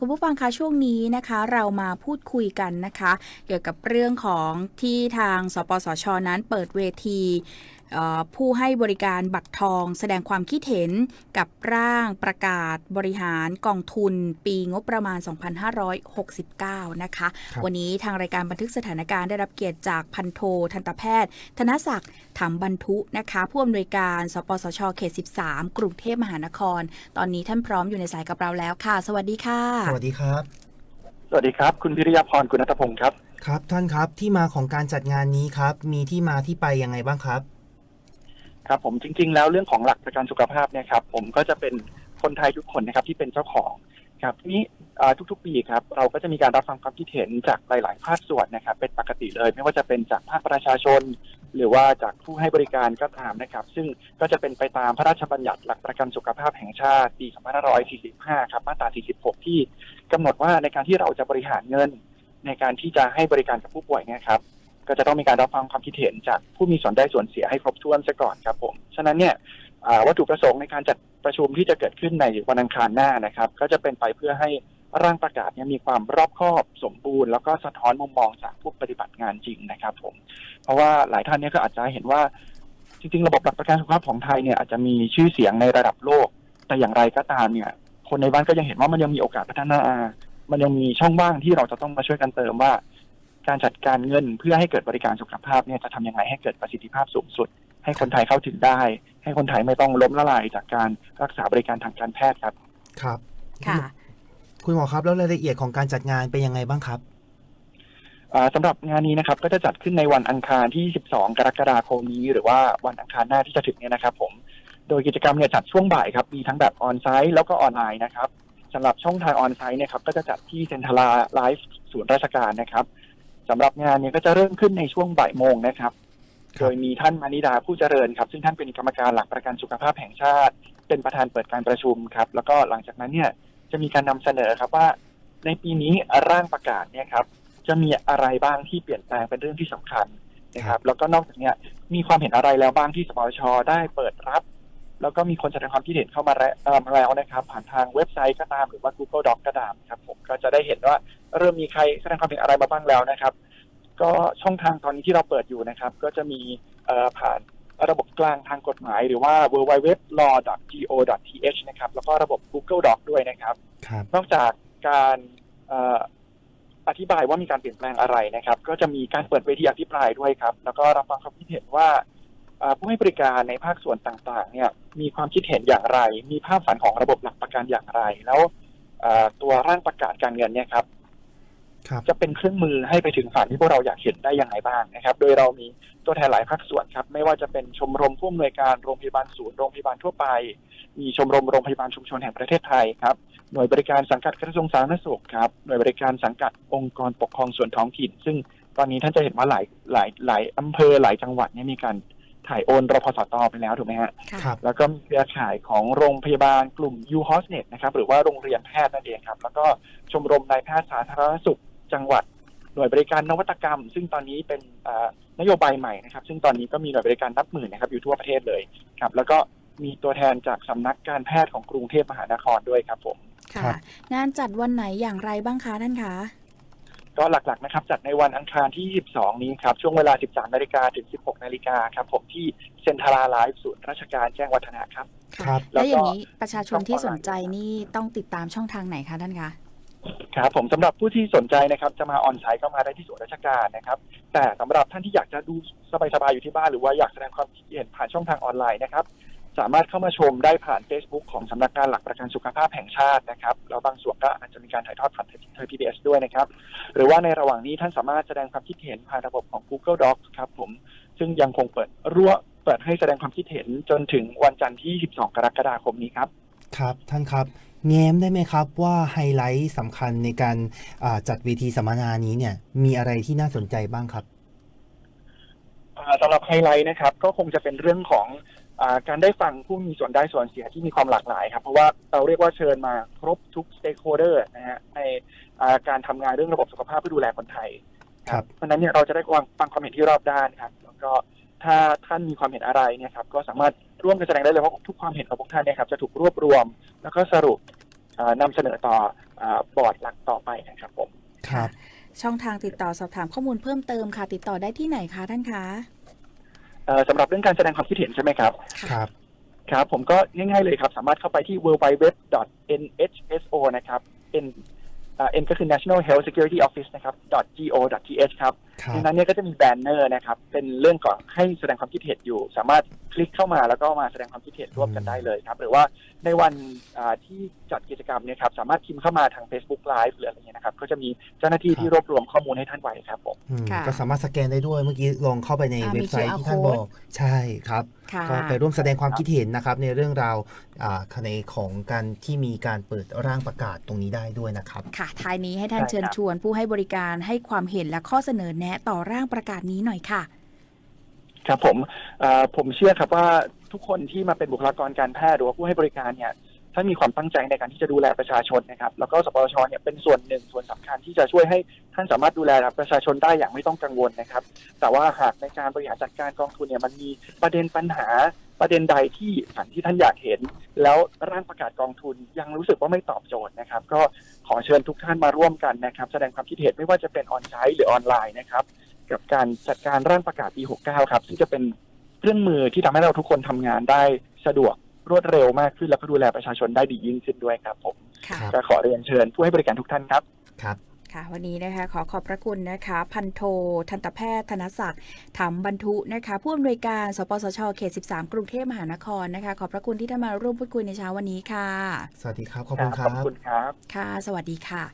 คุณผู้ฟังคะช่วงนี้นะคะเรามาพูดคุยกันนะคะ เกี่ยวกับเรื่องของที่ทางสปสชนั้นเปิดเวที ผู้ให้บริการบัตรทองแสดงความคิดเห็นกับร่างประกาศบริหารกองทุนปีงบประมาณ 2569 นะคะครับวันนี้ทางรายการบันทึกสถานการณ์ได้รับเกียรติจากพันโท ทันตแพทย์ ธนศักดิ์ถามบรรทุนะคะ ผู้อำนวยการสปสชเขต 13 กรุงเทพมหานคร ตอนนี้ท่านพร้อมอยู่ในสายกับเราแล้วค่ะ สวัสดีค่ะ สวัสดีครับ สวัสดีครับ คุณพิริยาพรคุณนัทพงศ์ครับ ครับท่านครับที่มาของการจัดงานนี้ครับ มีที่มาที่ไปยังไงบ้างครับ ครับผมจริง ๆ แล้วเรื่องของหลักประกันสุขภาพเนี่ยครับผมก็จะเป็นคนไทยทุกคนนะครับที่เป็นเจ้าของครับทีนี้ทุกๆ ปีครับเราก็จะมีการรับฟังความคิดเห็นจากหลาย ๆ ภาคส่วนนะครับ เป็นปกติเลย ไม่ว่าจะเป็นจากภาคประชาชน หรือว่าจากผู้ให้บริการก็ตามนะครับ ซึ่งก็จะเป็นไปตามพระราชบัญญัติหลักประกันสุขภาพแห่งชาติปี 2545 ครับมาตรา 46 ที่กำหนดว่าในการที่เราจะบริหารเงิน ในการที่จะให้บริการกับผู้ป่วยเนี่ยครับ ก็จะต้องมีการรับฟังความคิดเห็นจากผู้มีส่วนได้ส่วนเสียให้ครบถ้วนซะก่อนครับผมฉะนั้นเนี่ยวัตถุประสงค์ในการจัดประชุมที่จะเกิดขึ้นในวันอังคารหน้านะครับ ก็จะเป็นไปเพื่อให้ร่างประกาศเนี่ยมีความรอบคอบสมบูรณ์ แล้วก็สะท้อนมุมมองจากผู้ปฏิบัติงานจริงนะครับผมเพราะว่าหลายท่านเนี่ยก็อาจจะเห็นว่าจริงๆ ระบบหลักประกันสุขภาพของไทยเนี่ยอาจจะมีชื่อเสียงในระดับโลก แต่อย่างไรก็ตามเนี่ย คนในบ้านก็ยังเห็นว่ามันยังมีโอกาสพัฒนา มันยังมีช่องว่างที่เราจะต้องมาช่วยกันเติมว่า การจัดการเงินเพื่อให้เกิดบริการสุขภาพเนี่ยจะทำยังไงให้เกิดประสิทธิภาพสูงสุด ให้คนไทยเข้าถึงได้ ให้คนไทยไม่ต้องล้มละลายจากการรักษาบริการทางการแพทย์ครับ ครับ ค่ะ คุณหมอครับแล้วรายละเอียดของการจัดงานเป็นยังไงบ้างครับอ่าสำหรับงานนี้นะครับก็จะจัดขึ้นในวันอังคารที่ 12 กรกฎาคมนี้ หรือว่าวันอังคารหน้าที่จะถึงเนี่ยนะครับ ผม โดยกิจกรรมเนี่ยจัดช่วงบ่ายครับ มีทั้งแบบออนไซต์แล้วก็ออนไลน์นะครับสำหรับช่องทางออนไซต์เนี่ยครับก็จะจัดที่เซ็นทรัลไลฟ์ศูนย์ราชการนะครับ สำหรับงานเนี่ยก็จะเริ่มขึ้นในช่วงบ่ายโมงนะครับครับ โดยมีท่านมานิดาผู้เจริญครับซึ่งท่านเป็นกรรมการหลักประกันสุขภาพแห่งชาติ เป็นประธานเปิดการประชุมครับ แล้วก็หลังจากนั้นเนี่ยจะมีการนำเสนอครับว่าในปีนี้ร่างประกาศเนี่ยครับจะมีอะไรบ้างที่เปลี่ยนแปลงเป็นเรื่องที่สำคัญนะครับ แล้วก็นอกจากเนี้ยมีความเห็นอะไรแล้วบ้างที่สปชได้เปิดรับ แล้วก็มีคนแสดงความคิดเห็นเข้ามาแล้วเอ่อมาแล้วนะครับ ผ่านทางเว็บไซต์ก็ตาม หรือว่า Google Doc ก็ตามครับ ผมก็จะได้เห็นว่าเริ่มมีใครแสดงความเห็นอะไรมาบ้างแล้วนะครับ ก็ช่องทางตอนนี้ที่เราเปิดอยู่นะครับ ก็จะมีเอ่อผ่านระบบกลางทางกฎหมาย หรือว่า www.law.go.th นะครับ แล้วก็ระบบ Google Doc ด้วยนะครับครับนอกจากการเอ่ออธิบายว่ามีการเปลี่ยนแปลงอะไรนะครับ ก็จะมีการเปิดเวทีอภิปรายด้วยครับ แล้วก็รับฟังความคิดเห็นว่าเอ่อ ผู้ให้บริการในภาคส่วนต่างๆ เนี่ยมีความคิดเห็นอย่างไร มีภาพฝันของระบบหลักประกันอย่างไร แล้วเอ่อตัวร่างประกาศการเงินเนี่ยครับครับจะเป็นเครื่องมือให้ไปถึงฝันที่พวกเราอยากเห็นได้ยังไงบ้างนะครับ โดยเรามีตัวแทนหลายภาคส่วนครับ ไม่ว่าจะเป็นชมรมผู้อำนวยการโรงพยาบาลศูนย์โรงพยาบาลทั่วไป มีชมรมโรงพยาบาลชุมชนแห่งประเทศไทยครับหน่วยบริการสังกัดกระทรวงสาธารณสุขครับหน่วยบริการสังกัดองค์กรปกครองส่วนท้องถิ่น ซึ่งตอนนี้ท่านจะเห็นว่าหลายหลายหลายอำเภอหลายจังหวัดเนี่ยมีการ ถ่ายโอนรพสตไปแล้วถูกไหมฮะค่ะครับ แล้วก็มีเครือข่ายของโรงพยาบาลกลุ่ม u h o s n e t นะครับ หรือว่าโรงเรียนแพทย์นั่นเองครับ แล้วก็ชมรมนายแพทย์สาธารณสุขจังหวัด หน่วยบริการนวัตกรรม ซึ่งตอนนี้เป็นอ่านโยบายใหม่นะครับ ซึ่งตอนนี้ก็มีหน่วยบริการนับหมื่นนะครับอยู่ทั่วประเทศเลยครับ แล้วก็มีตัวแทนจากสำนักการแพทย์ของกรุงเทพมหานครด้วยครับผม ค่ะครับงานจัดวันไหนอย่างไรบ้างคะท่านคะ ก็หลักๆนะครับจัดในวันอังคารที่ 22 นี้ครับ ช่วงเวลา 13 นาฬิกาถึง 16 นาฬิกาครับผมที่เซ็นทรัลไลฟ์ศูนย์ราชการแจ้งวัฒนะครับครับ แล้วอย่างนี้แล้วก็ประชาชนที่สนใจนี่ต้องติดตามช่องทางไหนคะท่านคะครับผมสำหรับผู้ที่สนใจนะครับจะมาออนไซต์ก็มาได้ที่ศูนย์ราชการนะครับ แต่สำหรับท่านที่อยากจะดูสบายๆอยู่ที่บ้านหรือว่าอยากแสดงความคิดเห็นผ่านช่องทางออนไลน์นะครับ สามารถเข้ามาชมได้ผ่าน Facebook ของสำนักงานหลักประกันสุขภาพแห่งชาตินะครับแล้วบางส่วนก็อาจจะมีการถ่ายทอดผ่านไทยพีบีด้วยนะครับ หรือว่าในระหว่างนี้ท่านสามารถแสดงความคิดเห็นผ่านระบบของ Google Docs ครับผม ซึ่งยังคงเปิดรั่วเปิดให้แสดงความคิดเห็นจนถึงวันจันทร์ที่ 12 กรกฎาคมนี้ครับครับท่านครับแง้มได้ไหมครับว่าไฮไลท์สำคัญในการอ่าจัดเวทีสัมมนานี้เนี่ย มีอะไรที่น่าสนใจบ้างครับอ่าสำหรับไฮไลท์นะครับ ก็คงจะเป็นเรื่องของอา การได้ฟังผู้มีส่วนได้ส่วนเสียที่มีความหลากหลายครับ เพราะว่าเราเรียกว่าเชิญมาครบทุกสเต็กโฮเดอร์นะฮะในอ่าการทำงานเรื่องระบบสุขภาพเพื่อดูแลคนไทยครับเพราะฉะนั้นเนี่ยเราจะได้ฟังฟังความเห็นที่รอบด้านครับ แล้วก็ถ้าท่านมีความเห็นอะไรเนี่ยครับก็สามารถร่วมกันแสดงได้เลยว่าทุกความเห็นของพวกท่านเนี่ยครับจะถูกรวบรวม แล้วก็สรุปอ่านำเสนอต่ออ่าบอร์ดหลักต่อไปนะครับผมครับ ช่องทางติดต่อสอบถามข้อมูลเพิ่มเติมค่ะ ติดต่อได้ที่ไหนคะท่านคะเอ่อ สำหรับเรื่องการแสดงความคิดเห็นใช่ไหมครับ ครับ ครับ ผมก็ง่ายๆเลยครับ สามารถเข้าไปที่ www.nhso นะครับ n อ่า n ก็คือ National Health Security Office นะครับ .go.th ครับครับในนั้นเนี่ยก็จะมีแบนเนอร์นะครับ เป็นเรื่องก่อนให้แสดงความคิดเห็นอยู่ สามารถคลิกเข้ามาแล้วก็มาแสดงความคิดเห็นร่วมกันได้เลยครับ หรือว่าในวันอ่าที่จัดกิจกรรมเนี่ยครับ สามารถพิมพ์เข้ามาทาง Facebook Live หรืออะไรเงี้ยนะครับ ก็จะมีเจ้าหน้าที่ที่รวบรวมข้อมูลให้ท่านไว้ครับผมอืมค่ะก็สามารถสแกนได้ด้วยเมื่อกี้ลองเข้าไปในอ่ามีเว็บไซต์ QR ที่ท่านบอกใช่ครับค่ะก็ไปร่วมแสดงความคิดเห็นนะครับในเรื่องราวอ่าในของการที่มีการเปิดร่างประกาศตรงนี้ได้ด้วยนะครับ ค่ะท้ายนี้ให้ท่านใช่ครับเชิญชวนผู้ให้บริการให้ความเห็นและข้อเสนอแนะต่อร่างประกาศนี้หน่อยค่ะ ครับผมผมเชื่อครับว่าทุกคนที่มาเป็นบุคลากรการแพทย์หรือว่าผู้ให้บริการเนี่ย ถ้ามีความตั้งใจในการที่จะดูแลประชาชนนะครับ แล้วก็สปชเนี่ยเป็นส่วนหนึ่งส่วนสำคัญที่จะช่วยให้ท่านสามารถดูแลประชาชนได้อย่างไม่ต้องกังวลนะครับ แต่ว่าหากในการบริหารจัดการกองทุนเนี่ยมันมีประเด็นปัญหาประเด็นใดที่ฝันที่ท่านอยากเห็น แล้วร่างประกาศกองทุนยังรู้สึกว่าไม่ตอบโจทย์นะครับ ก็ขอเชิญทุกท่านมาร่วมกันนะครับ แสดงความคิดเห็นไม่ว่าจะเป็นออนไลน์หรือออนไลน์นะครับ กับการจัดการร่างประกาศปี 69 ครับ ซึ่งจะเป็นเครื่องมือที่ทำให้เราทุกคนทำงานได้สะดวก รวดเร็วมากขึ้น แล้วก็ดูแลประชาชนได้ดียิ่งขึ้นด้วยครับผมค่ะครับก็ขอเรียนเชิญผู้ให้บริการทุกท่านครับ ครับค่ะวันนี้นะคะขอขอบพระคุณนะคะ พันโท ทันตแพทย์ธนศักดิ์ถามบรรทุนะคะ ผู้อำนวยการสปสชเขต 13 กรุงเทพมหานครนะคะ ขอบพระคุณที่ท่านมาร่วมพูดคุยในเช้าวันนี้ค่ะ สวัสดีครับ ขอบคุณคขรัอบบคุณครับ ค่ะ สวัสดีค่ะ